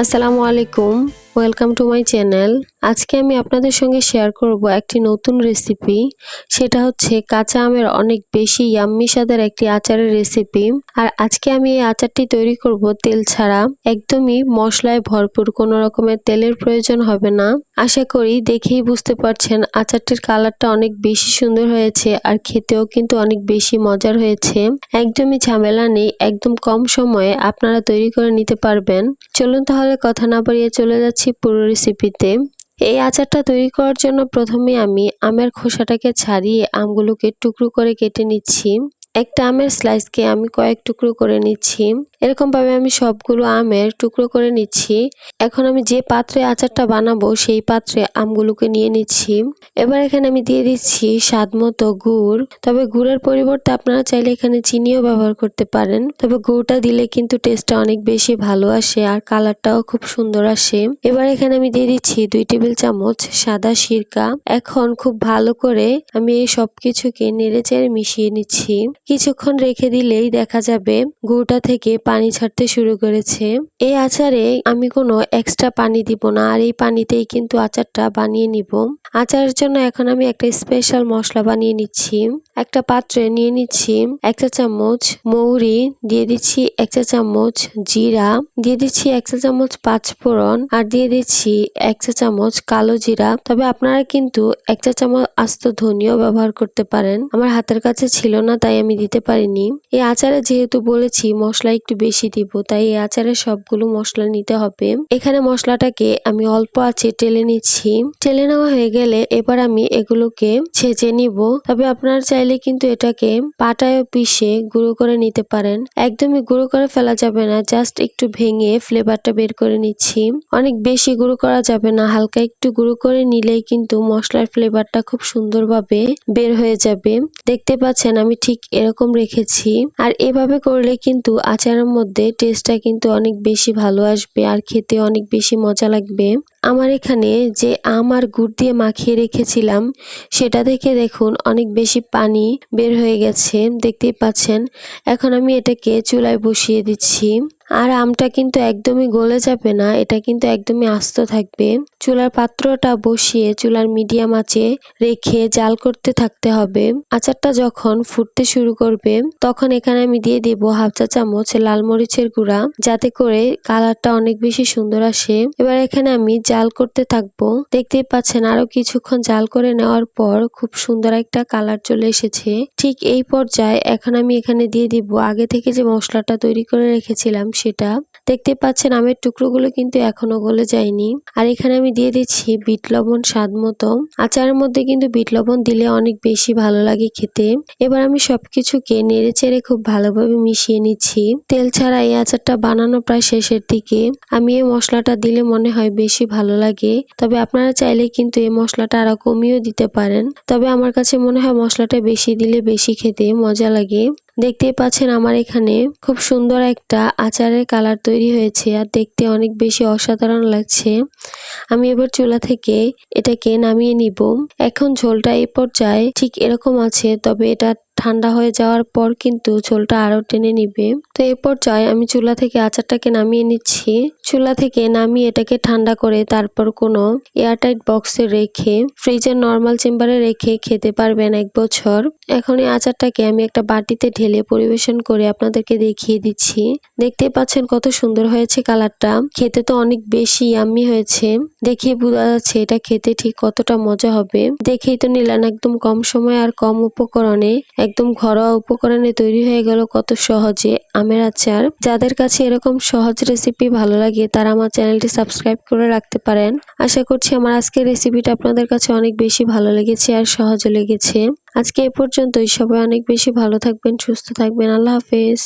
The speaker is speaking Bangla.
আসসালামু আলাইকুম। ওয়েলকাম টু মাই চ্যানেল আজকে আমি আপনাদের সঙ্গে শেয়ার করব একটি নতুন রেসিপি সেটা হচ্ছে কাঁচা আমের অনেক বেশি ইয়াম্মি স্বাদের একটি আচারের রেসিপি আর আজকে আমি এই আচারটি তৈরি করব তেল ছাড়া। একদমই মশলায় ভরপুর, কোনো রকমের তেলের প্রয়োজন হবে না। আশা করি দেখেই বুঝতে পারছেন আচারটির কালারটা অনেক বেশি সুন্দর হয়েছে আর খেতেও কিন্তু অনেক বেশি মজার হয়েছে। একদমই ঝামেলা নেই, একদম কম সময়ে আপনারা তৈরি করে নিতে পারবেন। চলুন তাহলে কথা না বাড়িয়ে চলে যাচ্ছি। পুরো রেসিপিতে এই আচারটা তৈরি করার জন্য প্রথমে আমি আমের খোসাটাকে ছাড়িয়ে আমগুলোকে টুকরো করে কেটে নিচ্ছি। একটা আমের স্লাইসকে আমি কয়েক টুকরো করে নিচ্ছি। এরকম ভাবে আমি সবগুলো আমের টুকরো করে নিচ্ছি। এখন আমি যে পাত্রে আচারটা বানাবো, সেই পাত্রে আমগুলোকে নিয়ে নিচ্ছি। এবার এখানে আমি দিয়ে দিচ্ছি স্বাদ মতো গুড়। তবে গুড়ের পরিবর্তে আপনারা চাইলে এখানে চিনিও ব্যবহার করতে পারেন। তবে গুড়টা দিলে কিন্তু টেস্টটা অনেক বেশি ভালো আসে আর কালারটাও খুব সুন্দর আসে। এবার এখানে আমি দিয়ে দিচ্ছি দুই টেবিল চামচ সাদা সিরকা। এখন খুব ভালো করে আমি এই সব কিছুকে নেড়ে চেড়ে মিশিয়ে নিচ্ছি। কিছুক্ষণ রেখে দিলেই দেখা যাবে গুড়টা থেকে পানি ছাড়তে শুরু করেছে। এই আচারে আমি কোনো এক্সট্রা পানি দিব না, আর এই পানিতেই কিন্তু আচারটা বানিয়ে নিব। আচারের জন্য এখন আমি একটা স্পেশাল মশলা বানিয়ে নিচ্ছি। একটা পাত্রে নিয়ে নিচ্ছি এক চা চামচ মৌরি, দিয়ে দিচ্ছি এক চা চামচ জিরা, দিয়ে দিচ্ছি এক চা চামচ পাঁচফোড়ন, আর দিয়ে দিচ্ছি এক চা চামচ কালো জিরা। তবে আপনারা কিন্তু এক চা চামচ আস্ত ধনিয়াও ব্যবহার করতে পারেন। আমার হাতের কাছে ছিল না, তাই আমি দিতে পারিনি। এই আচারে যেহেতু বলেছি মশলা একটু বেশি দিব, তাই এই আচারে সবগুলো মশলা নিতে হবে। এখানে মশলাটাকে আমি অল্প আছে টেলে নিচ্ছি। টেলে নেওয়া হয়ে গেলে এবার আমি এগুলোকে ছেঁচে নিব। তবে আপনারা চাইলে কিন্তু এটাকে পাটায় পিষে গুঁড়ো করে নিতে পারেন। একদমই গুঁড়ো করে ফেলা যাবে না, জাস্ট একটু ভেঙে ফ্লেভারটা বের করে নিচ্ছি। অনেক বেশি গুঁড়ো করা যাবে না, হালকা একটু গুঁড়ো করে নিলেই কিন্তু মশলার ফ্লেভারটা খুব সুন্দরভাবে বের হয়ে যাবে। দেখতে পাচ্ছেন আমি ঠিক এরকম রেখেছি। আর এভাবে করলে কিন্তু আচারের মধ্যে টেস্টটা কিন্তু অনেক বেশি ভালো আসবে আর খেতে অনেক বেশি মজা লাগবে। আমার এখানে যে আম আর গুড় দিয়ে মাখিয়ে রেখেছিলাম, সেটা দেখে দেখুন অনেক বেশি পানি বের হয়ে গেছে, দেখতেই পাচ্ছেন। এখন আমি এটাকে চুলায় বসিয়ে দিচ্ছি। আর আমটা কিন্তু একদমই গলে যাবে না, এটা কিন্তু একদমই আস্ত থাকবে। চুলার পাত্রটা বসিয়ে চুলার মিডিয়াম আঁচে রেখে জাল করতে থাকতে হবে। আচারটা যখন ফুটতে শুরু করবে, তখন এখানে আমি দিয়ে দিব হাফ চা চামচ লাল মরিচের গুঁড়া, যাতে করে কালারটা অনেক বেশি সুন্দর আসে। এবার এখানে আমি জাল করতে থাকব। দেখতেই পাচ্ছেন আরও কিছুক্ষণ জাল করে নেওয়ার পর খুব সুন্দর একটা কালার চলে এসেছে। ঠিক এই পর্যায়ে এখন আমি এখানে দিয়ে দিব। আগে থেকে যে মশলাটা তৈরি করে রেখেছিলাম সেটা দেখতে পাচ্ছেন আমের টুকরোগুলো কিন্তু এখনও গলে যায়নি। আর এখানে আমি দিয়ে দিচ্ছি বিট লবণ স্বাদ মতো। আচারের মধ্যে কিন্তু বিট লবণ দিলে অনেক বেশি ভালো লাগে খেতে। এবার আমি সবকিছুকে নেড়ে চেড়ে খুব ভালোভাবে মিশিয়ে নিচ্ছি। তেল ছাড়া এই আচারটা বানানো প্রায় শেষের দিকে। আমি এই মশলাটা দিলে মনে হয় বেশি ভালো লাগে। তবে আপনারা চাইলে কিন্তু এই মশলাটা আরও কমিয়েও দিতে পারেন। তবে আমার কাছে মনে হয় মশলাটা বেশি দিলে বেশি খেতে মজা লাগে। দেখতেই পাচ্ছেন আমার এখানে খুব সুন্দর একটা আচারের কালার তৈরি হয়েছে আর দেখতে অনেক বেশি অসাধারণ লাগছে। আমি এবার চুলা থেকে এটাকে নামিয়ে নিব। এখন ঝোলটা এই পর্যায়ে ঠিক এরকম আছে, তবে এটা ঠান্ডা হয়ে যাওয়ার পর কিন্তু ঝোলটা আরও টেনে নিবে। তো এই পর্যায়ে আমি চুলা থেকে আচারটাকে নামিয়ে নিচ্ছি। চুলা থেকে নামিয়ে এটাকে ঠান্ডা করে তারপর কোনো এয়ারটাইট বক্সে রেখে, ফ্রিজের নর্মাল চেম্বারে রেখে খেতে পারবেন এক বছর। এখন এই আচারটাকে আমি একটা বাটিতে ঢেলে পরিবেশন করে আপনাদেরকে দেখিয়ে দিচ্ছি। দেখতেই পাচ্ছেন কত সুন্দর হয়েছে কালারটা। খেতে তো অনেক বেশি ইয়াম্মি হয়েছে। দেখিয়ে বোঝা যাচ্ছে এটা খেতে ঠিক কতটা মজা হবে। দেখেই তো নিলেন একদম কম সময় আর কম উপকরণে। একদম ঘরোয়া উপকরণে তৈরি হয়ে গেল কত সহজে। আমের আচার। যাদের কাছে এরকম সহজ রেসিপি ভালো লাগে, তারা আমার চ্যানেলটি সাবস্ক্রাইব করে রাখতে পারেন। আশা করছি আমার আজকের রেসিপিটা আপনাদের কাছে অনেক বেশি ভালো লেগেছে আর সহজ লেগেছে। আজকে এ পর্যন্তই। সবাই অনেক বেশি ভালো থাকবেন, সুস্থ থাকবেন। আল্লাহ হাফেজ।